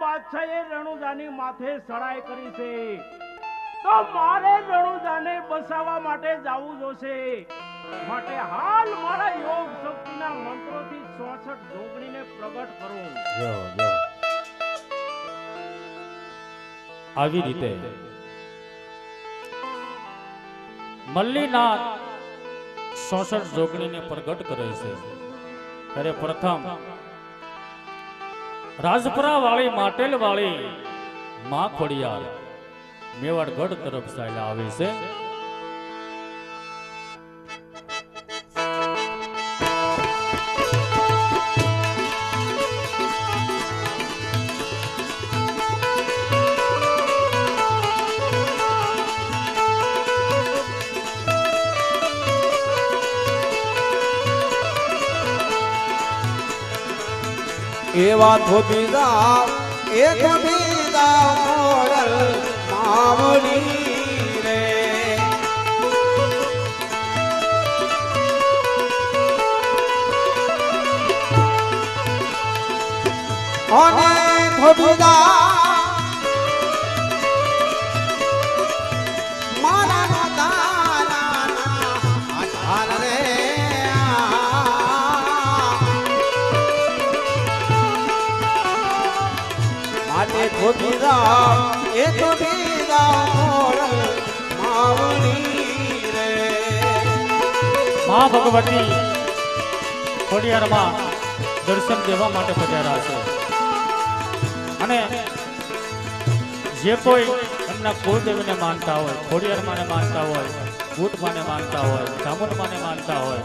બાદશાહે રણુજાની માથે સડાઈ કરી છે. તો મારે રણુજાને બસાવવા માટે જવું જોશે. માટે હાલ મારા યોગ શક્તિના મંત્રોથી 64 જોગણીને પ્રગટ કરું. આવી રીતે. મલ્લીનાથ સોસઠ જોગણીને પ્રગટ કરે છે. ત્યારે પ્રથમ રાજપરા વાળી માટેલ વાળી માં ખોડિયાર મેવાડગઢ તરફ ચાલ્યા આવે છે. એવા થોભી જાવ એ મોરલ માવડી રે. અને જાવ ખોટી રામ એ તો બીજા માવણી રે. મા ભગવતી ખોડિયારમાં દર્શન દેવા માટે પધાર્યા છે. અને જે કોઈ એમના કુળદેવીને માનતા હોય, ખોડિયારમાંને માનતા હોય બૂટમાંને માનતા હોય જામુનમાંને માનતા હોય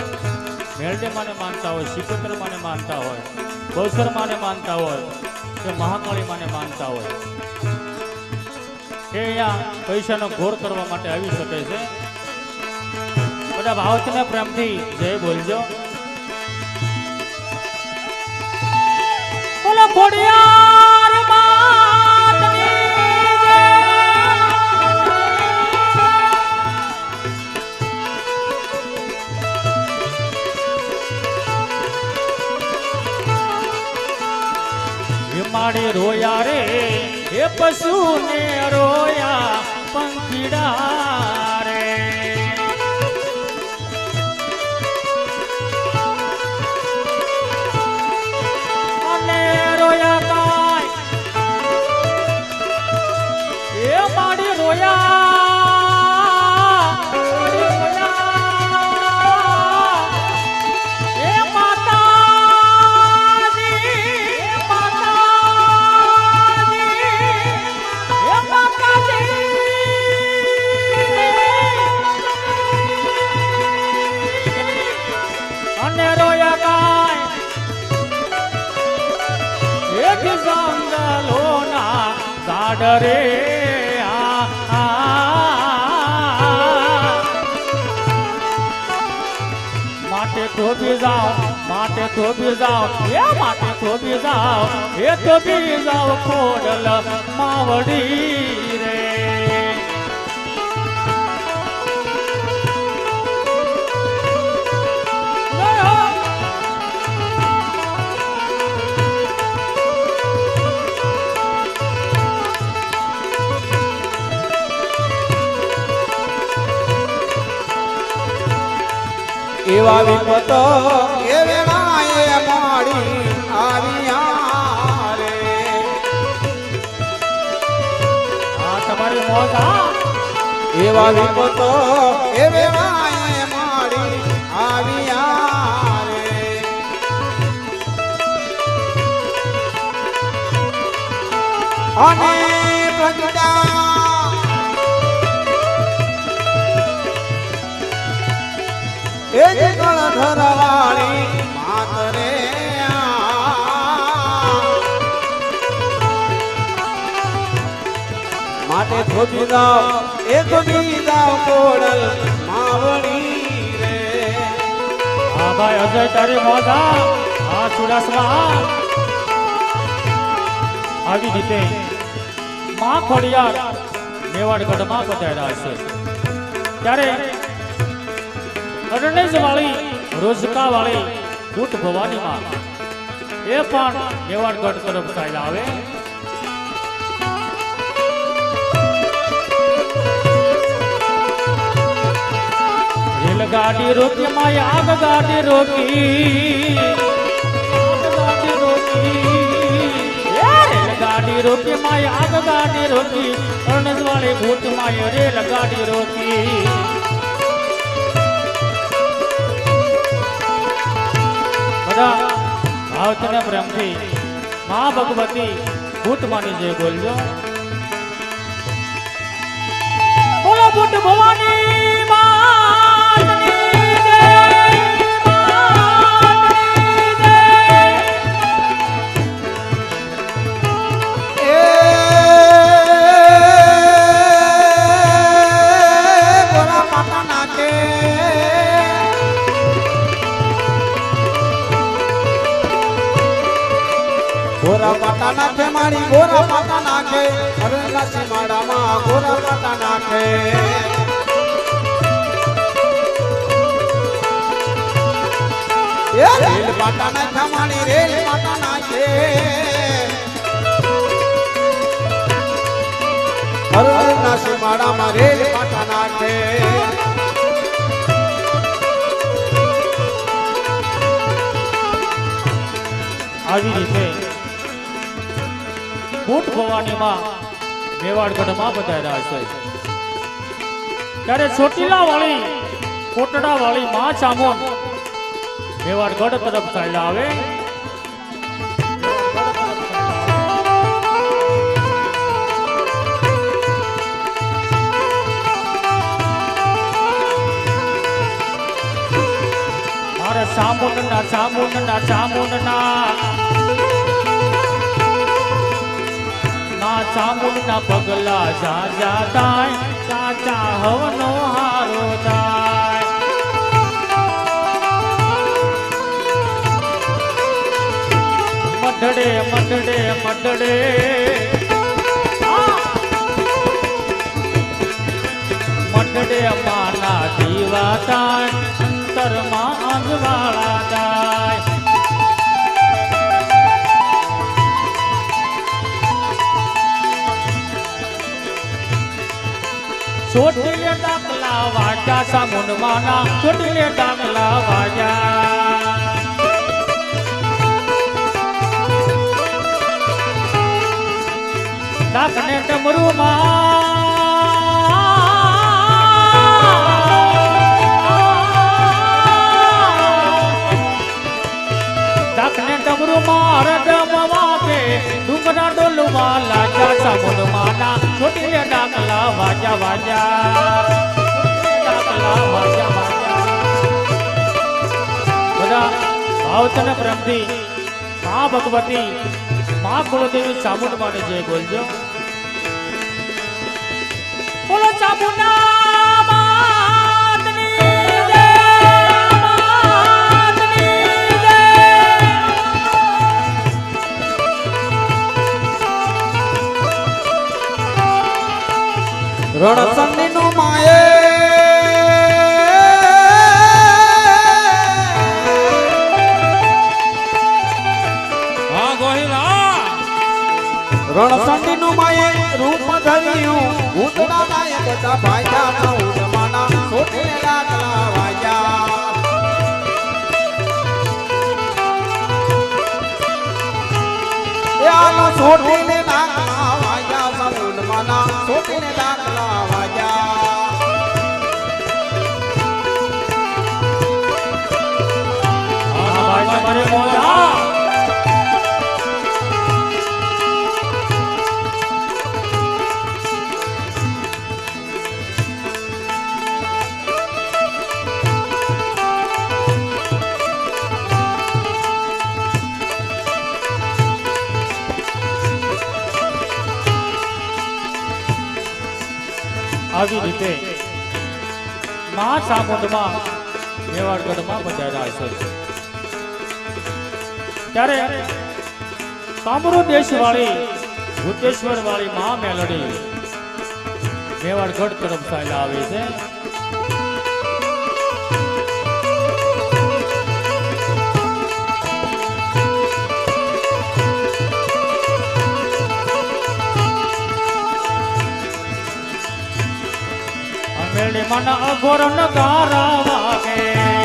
મેરડેમાને માનતા હોય શિકોત્રમાને માનતા હોય બહુસરમાને માનતા હોય કે મહાકાળીમાને માનતા હોય. એ અહીંયા પૈસાનો ઘોર કરવા માટે આવી શકે છે. બધા ભાવતને પ્રેમથી જય બોલજો. બોલો ખોડિયાર! માડી રોયા રે. એ પશુ ને રોયા પંખીડા ઝાડ રે આ, આ. માટે ધોબી જાઓ માટે ધોબી જાઓ એ માટે ધોબી જાઓ એ ધોબી જાઓ ખોડલ માવડી રે એવા વિપત એ વેળાએ માડી આવ્યા રે. આ તમારી મોજ એવા વિપત એ વેળાએ માડી આવ્યા રે. અને પ્રગટા એ જ ગળધર વાળી માત રે માટે થોભી દાવ એ થોભી દાવ કોડલ માવણી રે. હા ભાઈ, અજય તારી મોદા હા. ચુડાસમા આવી રીતે માં ખોડિયાર મેવાડગઢમાં પધાર્યા છે ત્યારે અડનેજ વાળી રોજકા વાળી કૂટ ભવાની માં. એ પણ મેવાડગઢ તરફ ચાલ્યા આવે. રેલગાડી રોકી માં આગ ગાડી રોકી. ગાડી રોકી. ગાડી રોકી આગ ગાડી રોકી. અણજ વાળી ભૂતમાં રેલ ગાડી રોકી. બધા ભાવતને પ્રેમથી મા ભગવતી ભૂત માની જે બોલજો બોલો ભૂત ભવાની જય, ગોરા પાટા નાખે મારી, ગોરા પાટા નાખે. અરલા સીમાડામાં ગોરા પાટા નાખે. રેલ પાટા નાખે મારી, રેલ પાટા નાખે. હરના સીમાડામાં રેલ પાટા નાખે. આવી રીતે ભૂત ભવાનીમાં મેવાડગઢમાં પધાર્યા છે ત્યારે ચોટીલા વાળી કોટડા વાળી મા ચામોન મેવાડગઢ તરફ ચાલ્યા આવે. મારે ચામુંડના ચામુંડના ચામુંડના ના ચામુંડના પગલા જા જા તાય ચાચા હવનો હારો થાય મઢડે મઢડે મઢડે! મઢડે માના દીવા તાય, અંતરમાં અંજવાળા થાય ચોટીલે દાખલા વાજા સામુંડ માના ડાકલા વાજા દાખને ડમરું દાખને ડમરું માર ડમવા કે ડુંગરા ડોલમાં લાજા સામુંડ માના ચોટીલે ડાકલા વાજા વાજા. ડાકલા વાજા વાજા. બધા ભાવતન પ્રેમથી મા ભગવતી મા કુળદેવી ચામુંડ માટે જય બોલજો. બોલો ચામુંડા રણસંડી નું માયે રણસંડી નું માયે રૂપ ધર્યું. ઉતરા નાય બધા ભાઈજા ના વાજા સમુંડમાના સોટીને આવી રીતે મા ચામુંડમાં મેવાડગઢમાં પધાર્યા છે ત્યારે દેશ વાળી ભૂતેશ્વર વાળી મહા મેલડી. મેવાડગઢ તરફ ચાલ્યા આવે છે. મન અઘોર નગારા વાગે.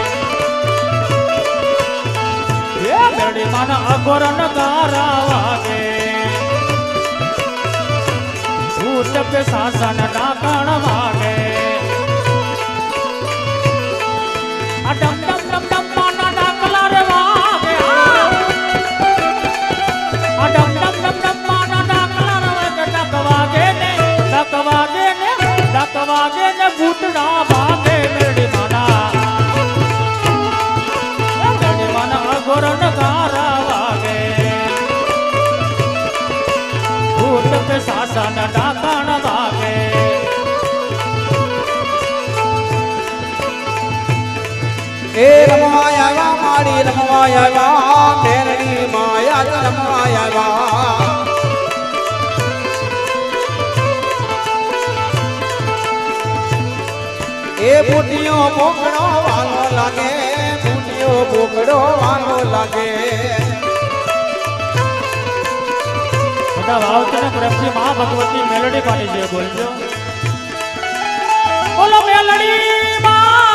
મેલડી માના અઘોર નગારા વાગે ભૂત પે મારી રમવા માયા જ એ બુટિયો બોકડો વાલો લાગે બુટિયો બોકડો વાલો લાગે. બધા ભાવતીને પ્રેમથી મા ભગવતી મેલડી પાડી છે બોલજો. બોલો મેલડી માતની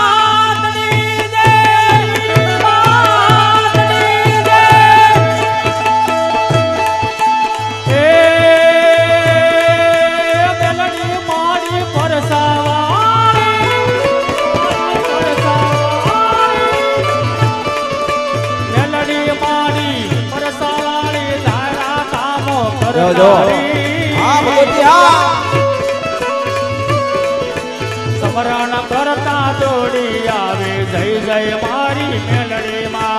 જો જો કરતા જોડી આવે જય જય મારી મેલડી માં.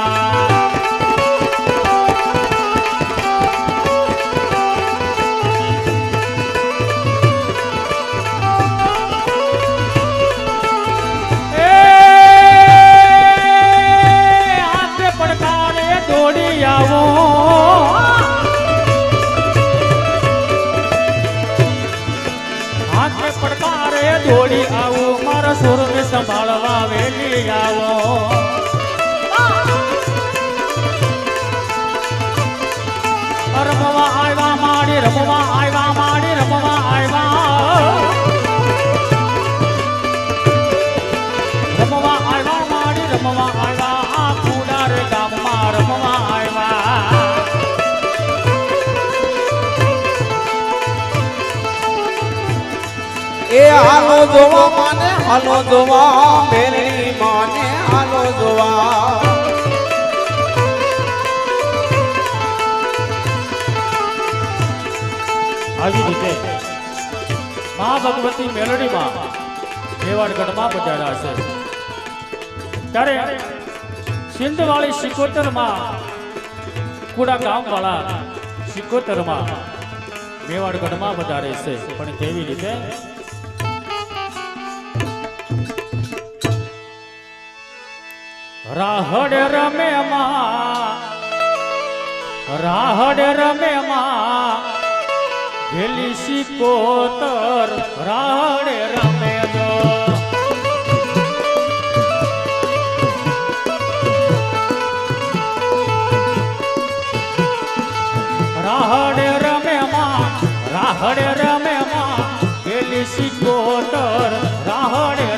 હાલો જોવા, મેરડી માને હાલો જોવા. આવી રીતે મા ભગવતી મેલડીમાં મેવાડગઢમાં પધાર્યા છે. ત્યારે સિંધવાળી સિકોતરમાં, કુડા ગામવાળા સિકોતરમાં મેવાડગઢમાં વધારે છે. પણ કેવી રીતે? રાહડ રમે માં, રાહડ રમે માં, ભેલી સિકોતર રાહડ રમે રાહડ રમે માં, રાહડ રમે માં, ભેલી સિકોતર રાહડે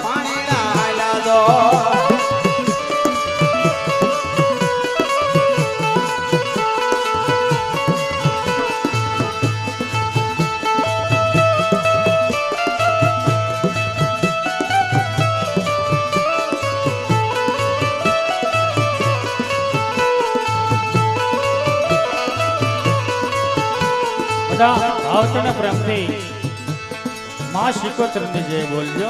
બધા ભાવતને પ્રેમથી માં શિકોત્રની જય બોલજો.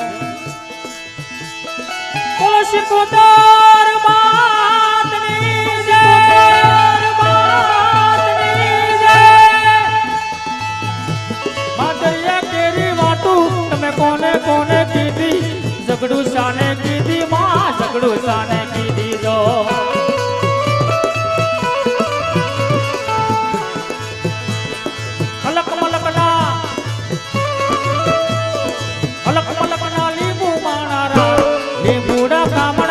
બોલો શિકોતર માતની જય કોને કોને કીધી? ઝઘડું શાને કીધી? માં ઝઘડું શાને રાહડે காமன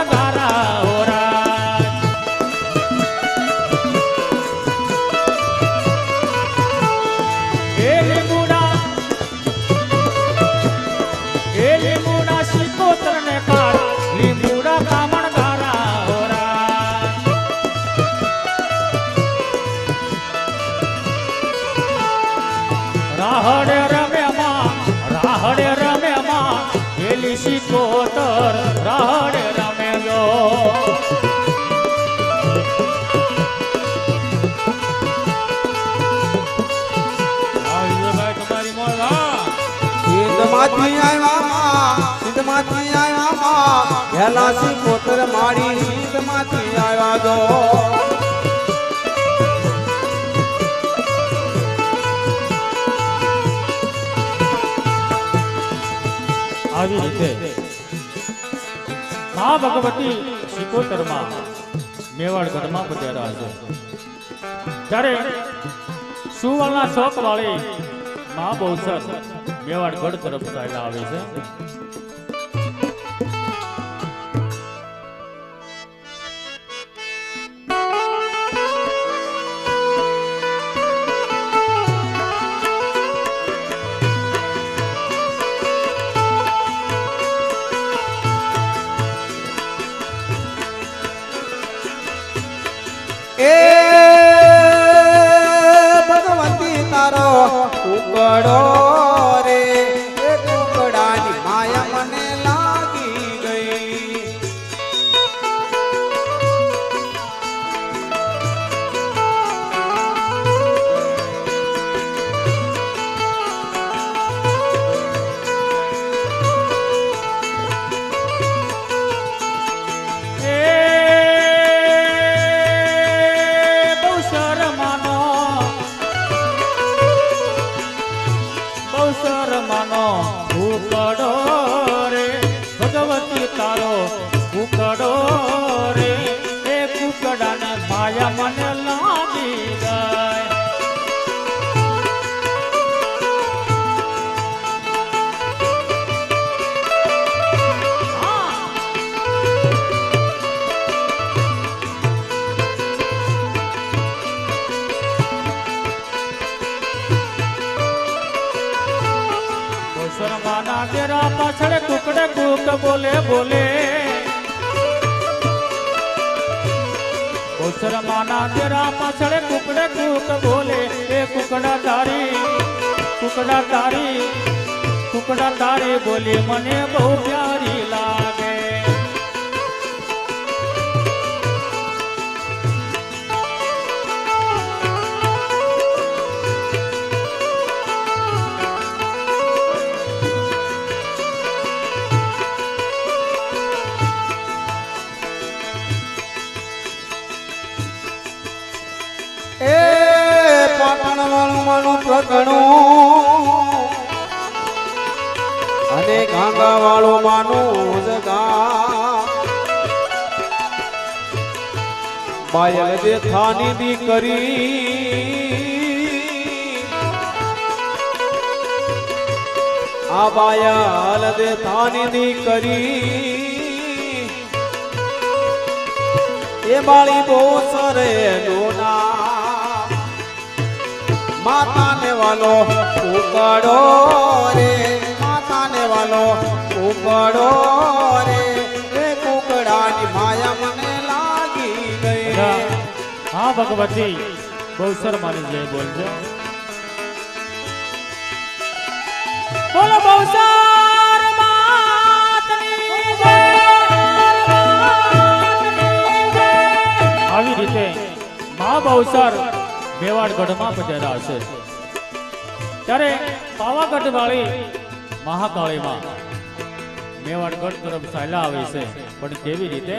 આવી રીતે મા ભગવતી શિકોતરમાં મેવાડ ગઢમાં પધાર્યા છે. ત્યારે સુવર્ણા ચોક વાળી મા બહુસર મેવાડગઢ તરફ ચાલ્યા આવે છે. શર્માના તેરા પાછળ કુકડે કુક બોલે બોલે. શર્માના તેરા પાછળ કુકડે કુક બોલે. એ કુકડા તારી કુકડા તારી કુકડા તારી બોલે મને બહુ પ્યારી લાગે. માનું પ્રગણું. અને ગાંગા વાળો માનું જગા બાયલ દે દીકરી. આ બાયલ દે થાની દીકરી. એ બાળી બહુ સરે લોના માતા ને વાલો, ઉપાડો રે. માતા ને વાલો, ઉપાડો રે. એ કુકડાની માયા મને લાગી ગઈ. હા, ભગવતી. બહુસર માની જય બોલજો બોલો, બહુ આવી રીતે મા બહુસર મેવાડ ગઢમાં પધાર્યા છે. ત્યારે પાવાગઢ વાળી મહાકાળીમાં મેવાડગઢ તરફ ચાલ્યા આવે છે. પણ કેવી રીતે?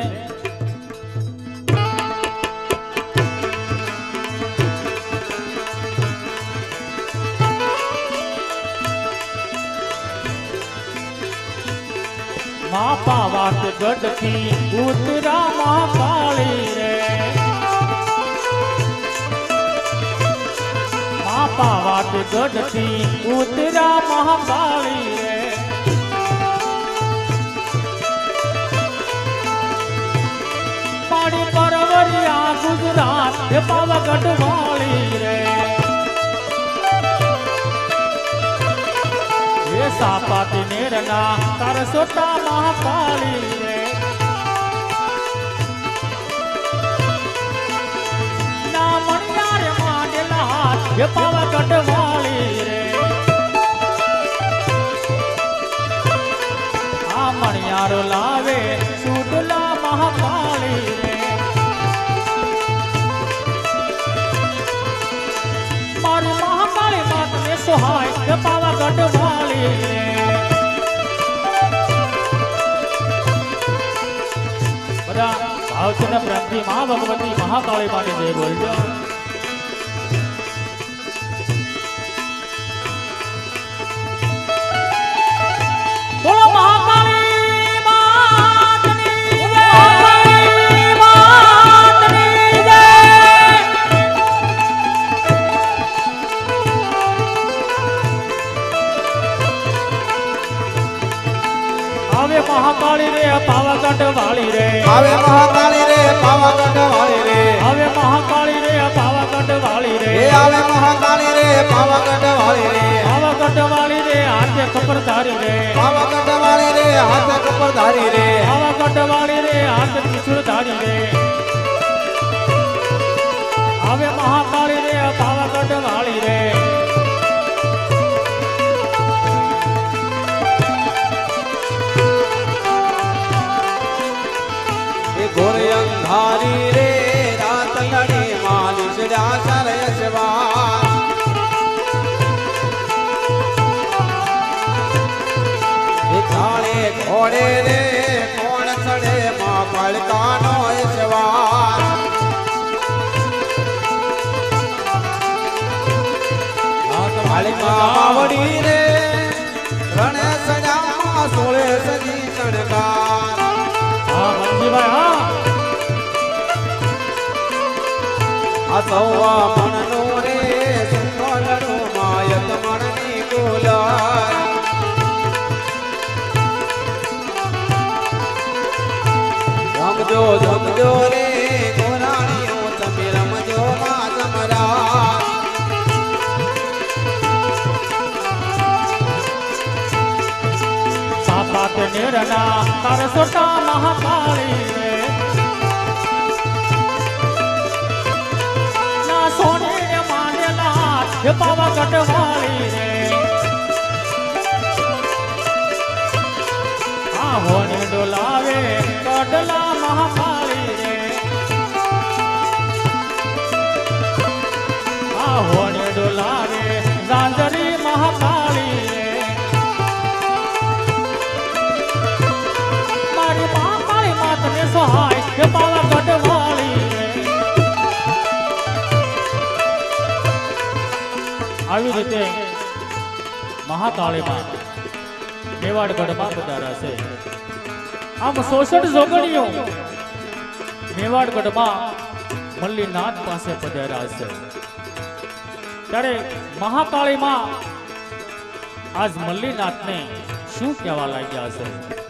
મા પાવાગઢથી ઉતરા મહાકાળી રે. માપા વાત ગઢથી ઉતરા મહાકાળી રે પાડી પરવરિયા ગુજરાત એ પાવાગઢ વાળી રે. એ સાપાતી નેરના તાર સોટા મહાકાળી રે. ના કટવાળી રે. આ મણિયારો લાવે સુડલા મહાકાળી રે. મારી મહાકાળી માતને ભગવતી મહાકાળી માટે જય બોલજો. મહાકાળી રે પાવાગઢ વાળી રે. હવે મહાકાળી રે પાવાગઢ વાળી રે. હવે મહાકાળી રે પાવાગઢ વાળી રે. હવે મહાકાળી રે પાવાગઢ વાળી રે. પાવાગઢ વાળી રે હાથે ખબર ધારી રે. પાવાગઢ વાળી રે હાથે કપડ ધારી રે. પાવાગઢ વાળી રે હાથે ત્રિશુળ ધારી રે. હવે મહાકાળી રે પાવાગઢ વાળી રે. અંધારી રે રાત લડી યશવા એ ખાણે ઘોડે રે કોણ ચડે માં પડકાનો યશવા કાળીમાં માવડી રે સૌવા મણનો રે સુખલડો માયત મણની કુલાર રમજો જમજો રે. ગોરાણીઓ તમે સોટા મહાકાળી હે પાવાગઢ વાળી રે. આ હોને ડોલાવે આવી રીતે મહાકાળીમાં મેવાડગઢમાં પધાર્યા છે. આમ સોસઠ જોગણીઓ મેવાડગઢમાં મલ્લીનાથ પાસે પધાર્યા છે. ત્યારે મહાકાળીમાં આજ મલ્લીનાથને શું કહેવા લાગ્યા છે?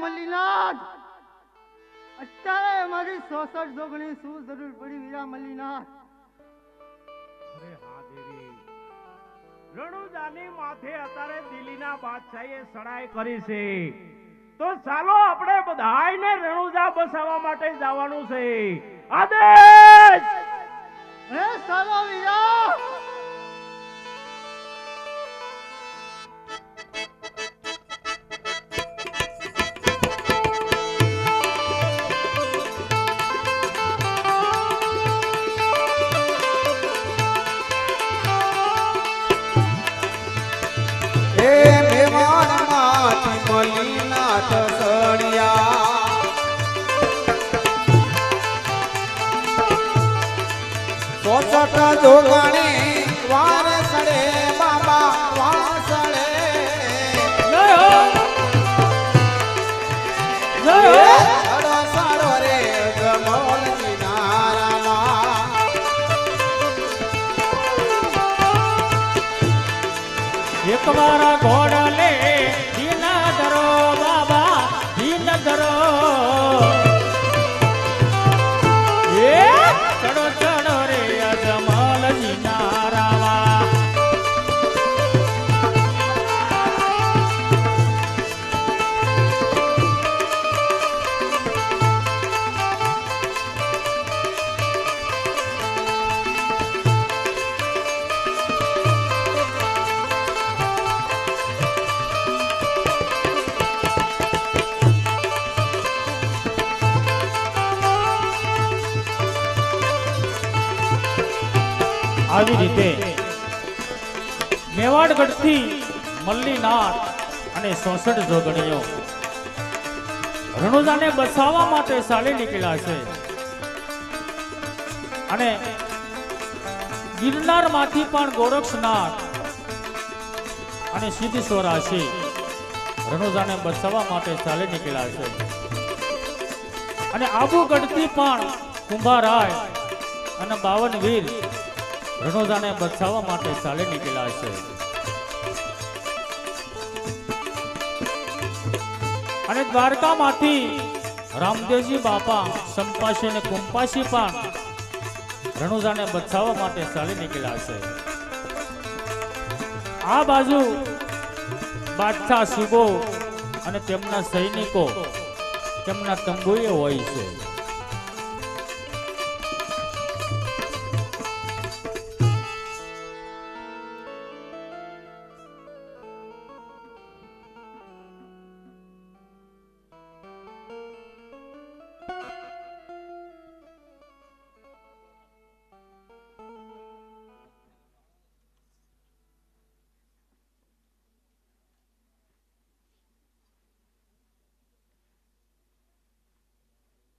મલ્લીનાથ. અત્યારે મારી સોસઠ જોગણી શું જરૂર પડી વીરા મલ્લીનાથ? અરે હા દેવી. રણુજાની માથે અત્યારે દિલ્હીના બાદશાહે સડાઈ કરી છે. તો ચાલો આપણે બધાયને રણુજા બસાવવા માટે જવાનું છે. આદેશ! હે ચાલો વીરા સોસઠ મેવાડગઢથી મલ્લીનાથ અને સોસઠ જોગણીઓ. રણુજાને બસાવવા માટે ચાલી નીકળ્યા છે. અને ગિરનારમાંથી પણ ગોરક્ષનાથ અને સિદ્ધેશ્વરાશી રણુજાને બસાવવા માટે ચાલી નીકળ્યા છે. અને આબુગઢથી પણ કુંભારાય અને બાવનવીર રણુજાને બચાવવા માટે ચાલી નીકળ્યા છે. અને દ્વારકામાંથી રામદેવજી બાપા સંપાશી અને કુંપાશી પણ રણુજાને બચાવવા માટે ચાલી નીકળ્યા છે. આ બાજુ બાદશાહ સુગો અને તેમના સૈનિકો તેમના તંબુએ હોય છે.